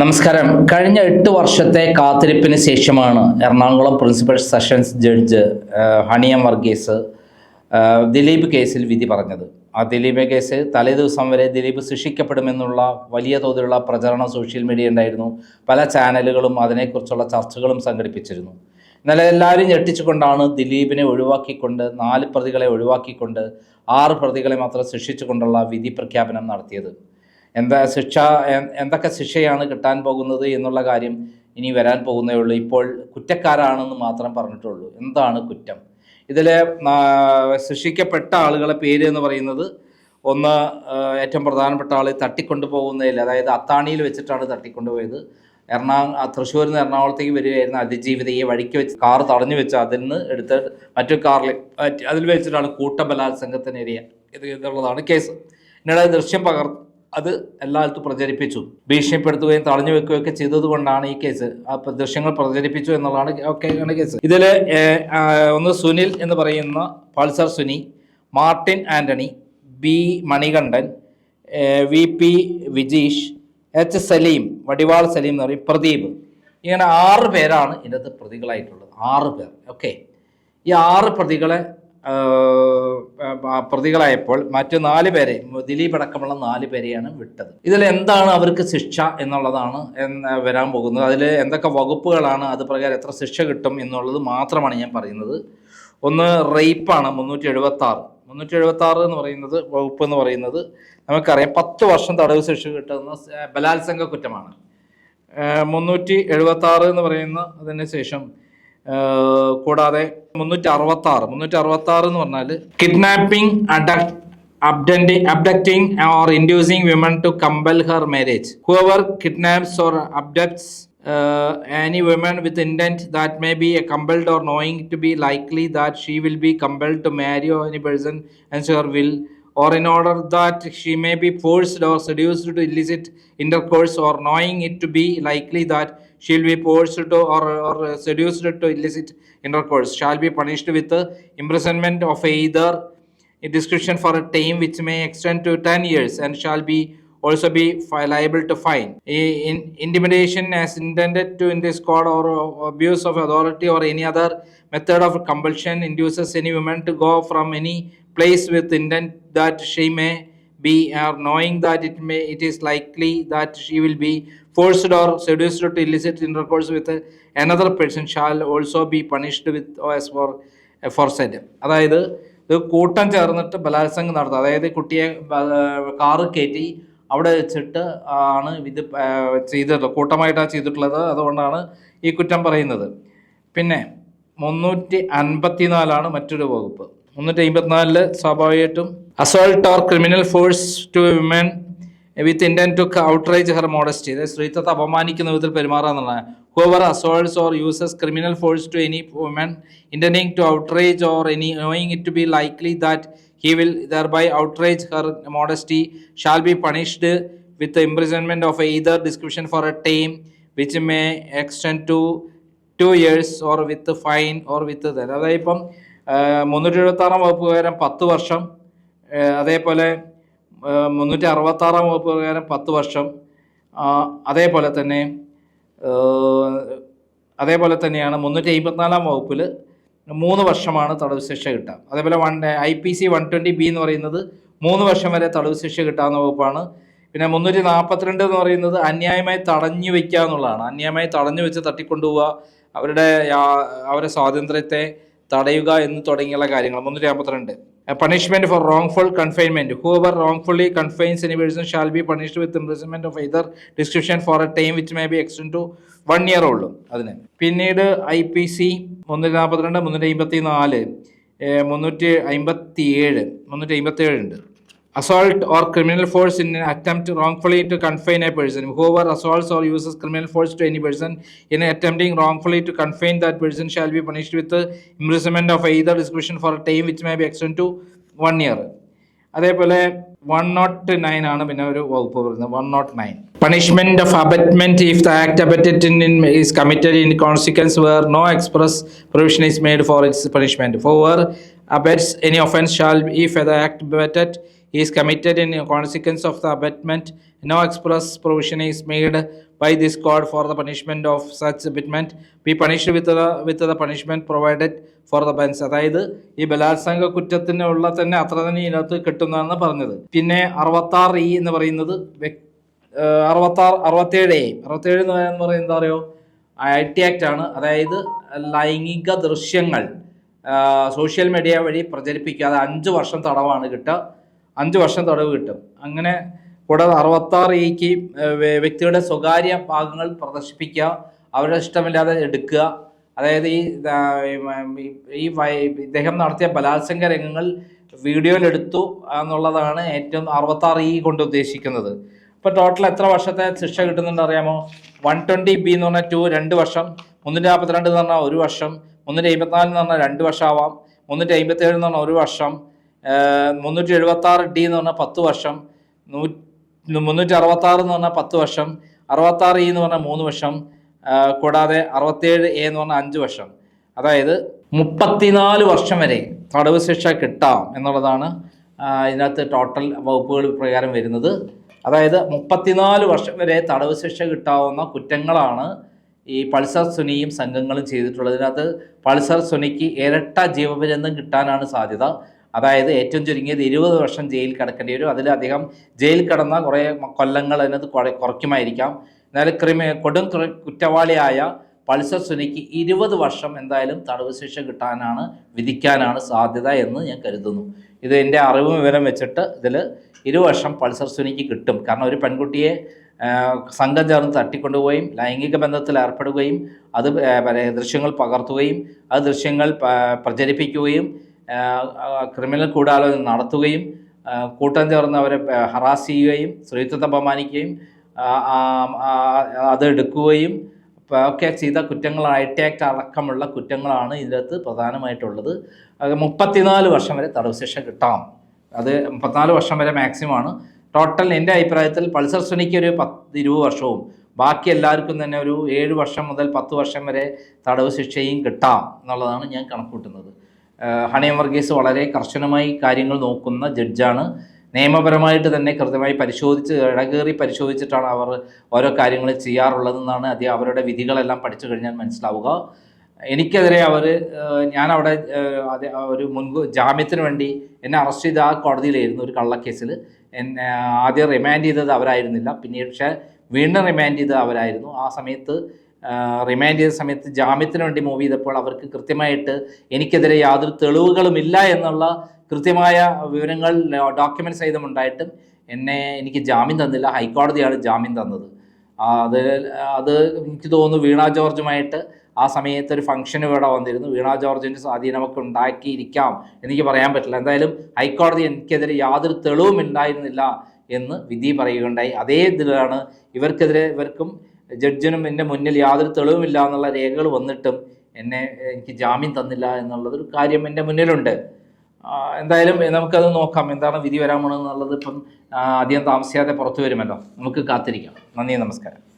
നമസ്കാരം. കഴിഞ്ഞ എട്ട് വർഷത്തെ കാത്തിരിപ്പിന് ശേഷമാണ് Ernakulam principal sessions judge Honey M Varghese Dileep കേസിൽ വിധി പറഞ്ഞത്. ആ ദിലീപ് കേസ് തലേദിവസം വരെ ദിലീപ് ശിക്ഷിക്കപ്പെടുമെന്നുള്ള വലിയ തോതിലുള്ള പ്രചരണം സോഷ്യൽ മീഡിയ ഉണ്ടായിരുന്നു. പല ചാനലുകളും അതിനെക്കുറിച്ചുള്ള ചർച്ചകളും സംഘടിപ്പിച്ചിരുന്നു. എന്നാൽ എല്ലാവരും ഞെട്ടിച്ചുകൊണ്ടാണ് ദിലീപിനെ ഒഴിവാക്കിക്കൊണ്ട് നാല് പ്രതികളെ ഒഴിവാക്കിക്കൊണ്ട് ആറ് പ്രതികളെ മാത്രം ശിക്ഷിച്ചുകൊണ്ടുള്ള വിധി പ്രഖ്യാപനം നടത്തിയത്. എന്താ ശിക്ഷ എന്തൊക്കെ ശിക്ഷയാണ് കിട്ടാൻ പോകുന്നത് എന്നുള്ള കാര്യം ഇനി വരാൻ പോകുന്നേ ഉള്ളൂ. ഇപ്പോൾ കുറ്റക്കാരാണെന്ന് മാത്രം പറഞ്ഞിട്ടുള്ളൂ. എന്താണ് കുറ്റം? ഇതിൽ ശിക്ഷിക്കപ്പെട്ട ആളുകളെ പേര് എന്ന് പറയുന്നത് ഒന്ന് ഏറ്റവും പ്രധാനപ്പെട്ട ആൾ തട്ടിക്കൊണ്ടു പോകുന്നതിൽ അതായത് അത്താണിയിൽ വെച്ചിട്ടാണ് തട്ടിക്കൊണ്ടുപോയത്. എറണാ തൃശ്ശൂരിൽ നിന്ന് എറണാകുളത്തേക്ക് വരികയായിരുന്ന അതിജീവിതയെ വഴിക്ക് വെച്ച് കാർ തടഞ്ഞു വെച്ച് അതിൽ നിന്ന് എടുത്ത് മറ്റു കാറിൽ അതിൽ വെച്ചിട്ടാണ് കൂട്ടബലാത്സംഗത്തിനിരയ ഇത് എന്നുള്ളതാണ് കേസ്. എന്നിട്ട് ദൃശ്യം പകർ അത് എല്ലായിടത്തും പ്രചരിപ്പിച്ചു. ഭീഷണിപ്പെടുത്തുകയും തടഞ്ഞു വെക്കുകയൊക്കെ ചെയ്തതുകൊണ്ടാണ് ഈ കേസ്. ആ ദൃശ്യങ്ങൾ പ്രചരിപ്പിച്ചു എന്നുള്ളതാണ് കേസ്. ഇതിൽ ഒന്ന് സുനിൽ എന്ന് പറയുന്ന Pulsar Suni Martin Antony B Manikandan V P Vijeesh H Saleem വടിവാൾ Saleem എന്ന് പറയും പ്രദീപ്. ഇങ്ങനെ ആറ് പേരാണ് ഇതിനകത്ത് പ്രതികളായിട്ടുള്ളത്. ആറ് പേർ. ഓക്കെ. ഈ ആറ് പ്രതികളെ പ്രതികളായപ്പോൾ മറ്റു നാല് പേരെ ദിലീപ് അടക്കമുള്ള നാല് പേരെയാണ് വിട്ടത്. ഇതിൽ എന്താണ് അവർക്ക് ശിക്ഷ എന്നുള്ളതാണ് എന്ന് വരാൻ പോകുന്നത്. അതിൽ എന്തൊക്കെ വകുപ്പുകളാണ് അത് പ്രകാരം എത്ര ശിക്ഷ കിട്ടും എന്നുള്ളത് മാത്രമാണ് ഞാൻ പറയുന്നത്. ഒന്ന് റേപ്പാണ് മുന്നൂറ്റി എഴുപത്തി ആറ് മുന്നൂറ്റി എഴുപത്തി ആറ് എന്ന് പറയുന്നത് വകുപ്പ് എന്ന് പറയുന്നത് നമുക്കറിയാം പത്ത് വർഷം തടവ് ശിക്ഷ കിട്ടുന്ന ബലാത്സംഗ കുറ്റമാണ്. മുന്നൂറ്റി എഴുപത്തി ആറ് എന്ന് പറയുന്ന അതിന് ശേഷം കൂടാതെ മുന്നൂറ്റി അറുപത്തി ആറ് മുന്നൂറ്റി അറുപത്തി ആറ് എന്ന് പറഞ്ഞാൽ kidnapping abduct abducting, abducting or inducing women to compel her marriage. Whoever kidnaps or abducts uh, any woman with intent that may be compelled or knowing to be likely that she will be compelled to marry any person and her will, or in order that she may be forced or seduced to illicit intercourse, or knowing it to be likely that she She'll be forced to or, or seduced to illicit intercourse, shall be punished with uh, imprisonment of either a description for a time which may extend to 10 years and shall be also be liable to fine. In, intimidation as intended to in this court or abuse of authority or any other method of compulsion induces any woman to go from any place with intent that she may be or knowing that it may it is likely that she will be forced or seduced to illicit intercourse with uh, another person shall also be punished with as for for said അതായത് ഇത് കൂട്ടം ചേർന്നിട്ട് ബലാത്സംഗം നടത്തുക അതായത് കുട്ടിയെ car കയറ്റി അവിടെ വെച്ചിട്ട് ആണ് ഇത് ചെയ്തിട്ടുള്ളത് കൂട്ടമായിട്ടാണ് ചെയ്തിട്ടുള്ളത് അതുകൊണ്ടാണ് ഈ കുറ്റം പറയുന്നത് പിന്നെ മുന്നൂറ്റി അൻപത്തിനാലാണ് മറ്റൊരു വകുപ്പ് മുന്നൂറ്റി അമ്പത്തിനാലിൽ സ്വാഭാവികമായിട്ടും assault or criminal force to women with intent to outrage her modesty അതായത് സ്ത്രീത്വത്തെ അപമാനിക്കുന്ന വിധത്തിൽ പെരുമാറാന്നുള്ളതാണ്. Whoever assaults or uses criminal force to any woman ഇന്റനിങ് to outrage or any knowing it to be likely that he will thereby outrage her modesty shall be punished with imprisonment of either description for a time which may extend to two years or with fine or with അതായത് ഇപ്പം മുന്നൂറ്റി എഴുപത്താറാം വകുപ്പ് പ്രകാരം പത്ത് വർഷം അതേപോലെ മുന്നൂറ്റി അറുപത്താറാം വകുപ്പ് പ്രകാരം പത്ത് വർഷം അതേപോലെ തന്നെ അതേപോലെ തന്നെയാണ് മുന്നൂറ്റി അമ്പത്തിനാലാം വകുപ്പിൽ മൂന്ന് വർഷമാണ് തടവ് ശിക്ഷ കിട്ടുക. അതേപോലെ one I P C one twenty B എന്ന് പറയുന്നത് മൂന്ന് വർഷം വരെ തടവ് ശിക്ഷ കിട്ടാവുന്ന വകുപ്പാണ്. പിന്നെ മുന്നൂറ്റി നാൽപ്പത്തിരണ്ട് എന്ന് പറയുന്നത് അന്യായമായി തടഞ്ഞു വയ്ക്കുക എന്നുള്ളതാണ്. അന്യായമായി തടഞ്ഞു വെച്ച് തട്ടിക്കൊണ്ടുപോവുക അവരുടെ അവരുടെ സ്വാതന്ത്ര്യത്തെ തടയുക എന്ന് തുടങ്ങിയുള്ള കാര്യങ്ങൾ. മുന്നൂറ്റി നാൽപ്പത്തിരണ്ട് punishment for wrongful confinement whoever wrongfully confines any person shall be punished with imprisonment of either description for a time which may be extended to one year ഉള്ളൂ അതിന്. പിന്നീട് ഐ പി സി മുന്നൂറ്റി നാൽപ്പത്തിരണ്ട് മുന്നൂറ്റി അമ്പത്തി നാല് മുന്നൂറ്റി അമ്പത്തി ഏഴ് മുന്നൂറ്റി അമ്പത്തി ഏഴ് ഉണ്ട്. assault or criminal force in an attempt wrongfully to confine a person. Whoever assaults or uses criminal force to any person in attempting wrongfully to confine that person shall be punished with the imprisonment of either discretion for a time which may be extended to one year. അതേപോലെ one not nine ആണ് പിന്നെ ഒരു വകുപ്പ് പറയുന്നത് one naught nine punishment of abetment if the act abetted in is committed in consequence where no express provision is made for its punishment for abets any offence shall if the act abetted he is committed in consequence of the abetment. No express provision is made by this court for the punishment of such abetment. Be punished with the with the punishment provided for the bench. അതായത് ഈ ബലാത്സംഗ കുറ്റത്തിനുള്ള തന്നെ അത്ര തന്നെ ഇതിനകത്ത് കിട്ടുന്നതെന്ന് പറഞ്ഞത് പിന്നെ അറുപത്താറ് ഇ എന്ന് പറയുന്നത് അറുപത്താറ് അറുപത്തേഴ് എ അറുപത്തേഴ് എന്ന് പറയുന്നത് എന്താ പറയുക ഐ ടി ആക്ട് ആണ് അതായത് ലൈംഗിക ദൃശ്യങ്ങൾ സോഷ്യൽ മീഡിയ വഴി പ്രചരിപ്പിക്കാതെ അഞ്ച് വർഷം തടവാണ് കിട്ടുക അഞ്ച് വർഷം തടവ് കിട്ടും. അങ്ങനെ കൂടാതെ അറുപത്താറ് ഇക്ക് വ്യക്തിയുടെ സ്വകാര്യ ഭാഗങ്ങൾ പ്രദർശിപ്പിക്കുക അവരുടെ ഇഷ്ടമില്ലാതെ എടുക്കുക. അതായത് ഈ ഈ- ഇദ്ദേഹം നടത്തിയ ബലാത്സംഗ രംഗങ്ങൾ വീഡിയോയിലെടുത്തു എന്നുള്ളതാണ് ഏറ്റവും അറുപത്താറ് ഇ കൊണ്ട് ഉദ്ദേശിക്കുന്നത്. ഇപ്പോൾ ടോട്ടൽ എത്ര വർഷത്തെ ശിക്ഷ കിട്ടുന്നുണ്ട് അറിയാമോ? വൺ ട്വന്റി ബി എന്ന് പറഞ്ഞാൽ ടു രണ്ട് വർഷം. മുന്നൂറ്റി നാൽപ്പത്തിരണ്ട് എന്ന് പറഞ്ഞാൽ ഒരു വർഷം. മുന്നൂറ്റി അമ്പത്തിനാല് എന്ന് പറഞ്ഞാൽ രണ്ട് വർഷം ആവാം മുന്നൂറ്റി അമ്പത്തേഴ് എന്ന് പറഞ്ഞാൽ ഒരു വർഷം. മുന്നൂറ്റി എഴുപത്തി ആറ് ഡി എന്ന് പറഞ്ഞാൽ പത്ത് വർഷം മുന്നൂറ്റി അറുപത്തി ആറ് എന്ന് പറഞ്ഞാൽ പത്ത് വർഷം അറുപത്തി ആറ് ഇ എന്ന് പറഞ്ഞാൽ മൂന്ന് വർഷം കൂടാതെ അറുപത്തേഴ് എ എന്ന് പറഞ്ഞാൽ അഞ്ച് വർഷം. അതായത് മുപ്പത്തിനാല് വർഷം വരെ തടവ് ശിക്ഷ കിട്ടാം എന്നുള്ളതാണ് ഇതിനകത്ത് ടോട്ടൽ വകുപ്പുകൾ പ്രകാരം വരുന്നത്. അതായത് മുപ്പത്തിനാല് വർഷം വരെ തടവ് ശിക്ഷ കിട്ടാവുന്ന കുറ്റങ്ങളാണ് ഈ പൾസർ സുനിയും സംഘങ്ങളും ചെയ്തിട്ടുള്ളത്. ഇതിനകത്ത് പൾസർ സുനിക്ക് ഇരട്ട ജീവപര്യന്തം കിട്ടാനാണ് സാധ്യത. അതായത് ഏറ്റവും ചുരുങ്ങിയത് ഇരുപത് വർഷം ജയിലിൽ കിടക്കേണ്ടി വരും. അതിലധികം ജയിലിൽ കിടന്ന കുറേ കൊല്ലങ്ങൾ അതിനകത്ത് കുറേ കുറയ്ക്കുമായിരിക്കാം. എന്നാലും ക്രിമി കൊടും കുറ്റവാളിയായ പൾസർ സുനിക്ക് ഇരുപത് വർഷം എന്തായാലും തടവ് ശിക്ഷ കിട്ടാനാണ് വിധിക്കാനാണ് സാധ്യത എന്ന് ഞാൻ കരുതുന്നു. ഇത് എന്റെ അറിവും വിവരം വെച്ചിട്ട് ഇതിൽ ഇരുവർഷം പൾസർ സുനിക്ക് കിട്ടും. കാരണം ഒരു പെൺകുട്ടിയെ സംഘം ചേർന്ന് തട്ടിക്കൊണ്ടുപോവുകയും ലൈംഗിക ബന്ധത്തിൽ ഏർപ്പെടുകയും അത് ദൃശ്യങ്ങൾ പകർത്തുകയും ആ ദൃശ്യങ്ങൾ പ്രചരിപ്പിക്കുകയും ക്രിമിനൽ ഗൂഢാലോചന നടത്തുകയും കൂട്ടം ചേർന്ന് അവരെ ഹറാസ് ചെയ്യുകയും സ്ത്രീത്വത്തെ അപമാനിക്കുകയും അതെടുക്കുകയും ഒക്കെ ചെയ്ത കുറ്റങ്ങൾ ആക്ട് അടക്കമുള്ള കുറ്റങ്ങളാണ് ഇതിനകത്ത് പ്രധാനമായിട്ടുള്ളത്. മുപ്പത്തിനാല് വർഷം വരെ തടവ് ശിക്ഷ കിട്ടാം. അത് മുപ്പത്തിനാല് വർഷം വരെ മാക്സിമം ആണ്. ടോട്ടൽ എന്റെ അഭിപ്രായത്തിൽ പൾസർ സുനിക്ക് ഒരു പത്ത് ഇരുപത് വർഷവും ബാക്കി എല്ലാവർക്കും തന്നെ ഒരു ഏഴ് വർഷം മുതൽ പത്ത് വർഷം വരെ തടവ് ശിക്ഷയും കിട്ടാം എന്നുള്ളതാണ് ഞാൻ കണക്കൂട്ടുന്നത് ഹണിയം വർഗീസ് വളരെ കർശനമായി കാര്യങ്ങൾ നോക്കുന്ന ജഡ്ജാണ്. നിയമപരമായിട്ട് തന്നെ കൃത്യമായി പരിശോധിച്ച് ഇടകേറി പരിശോധിച്ചിട്ടാണ് അവർ ഓരോ കാര്യങ്ങൾ ചെയ്യാറുള്ളതെന്നാണ് അധികം അവരുടെ വിധികളെല്ലാം പഠിച്ചു കഴിഞ്ഞാൽ മനസ്സിലാവുക. എനിക്കെതിരെ അവർ ഞാൻ അവിടെ ഒരു മുൻകൂ ജാമ്യത്തിന് വേണ്ടി എന്നെ അറസ്റ്റ് ചെയ്ത ആ കോടതിയിലായിരുന്നു ഒരു കള്ളക്കേസിൽ. എന്നെ ആദ്യം റിമാൻഡ് ചെയ്തത് അവരായിരുന്നില്ല. പിന്നീട് പക്ഷേ വീണ്ടും റിമാൻഡ് ചെയ്തത് അവരായിരുന്നു. ആ സമയത്ത് റിമാൻഡ് ചെയ്ത സമയത്ത് ജാമ്യത്തിന് വേണ്ടി മൂവ് ചെയ്തപ്പോൾ അവർക്ക് കൃത്യമായിട്ട് എനിക്കെതിരെ യാതൊരു തെളിവുകളുമില്ല എന്നുള്ള കൃത്യമായ വിവരങ്ങൾ ഡോക്യുമെന്റ് സഹിതം ഉണ്ടായിട്ടും എന്നെ എനിക്ക് ജാമ്യം തന്നില്ല. ഹൈക്കോടതിയാണ് ജാമ്യം തന്നത്. അത് അത് എനിക്ക് തോന്നുന്നു വീണ ജോർജുമായിട്ട് ആ സമയത്ത് ഒരു ഫംഗ്ഷൻ ഇവിടെ വന്നിരുന്നു. വീണ ജോർജിന്റെ സ്വാധീനമൊക്കെ ഉണ്ടാക്കിയിരിക്കാം എനിക്ക് പറയാൻ പറ്റില്ല. എന്തായാലും ഹൈക്കോടതി എനിക്കെതിരെ യാതൊരു തെളിവും ഉണ്ടായിരുന്നില്ല എന്ന് വിധി പറയുകയുണ്ടായി. അതേ ഇതിലാണ് ഇവർക്കെതിരെ ഇവർക്കും ജഡ്ജിനും എന്റെ മുന്നിൽ യാതൊരു തെളിവുമില്ല എന്നുള്ള രേഖകൾ വന്നിട്ടും എന്നെ എനിക്ക് ജാമ്യം തന്നില്ല എന്നുള്ളതൊരു കാര്യം എന്റെ മുന്നിലുണ്ട്. എന്തായാലും നമുക്കത് നോക്കാം. എന്താണ് വിധി വരാൻ പോണെന്നുള്ളത് ഇപ്പം അധികം താമസിയാതെ പുറത്തു വരുമല്ലോ. നമുക്ക് കാത്തിരിക്കാം. നന്ദി നമസ്കാരം.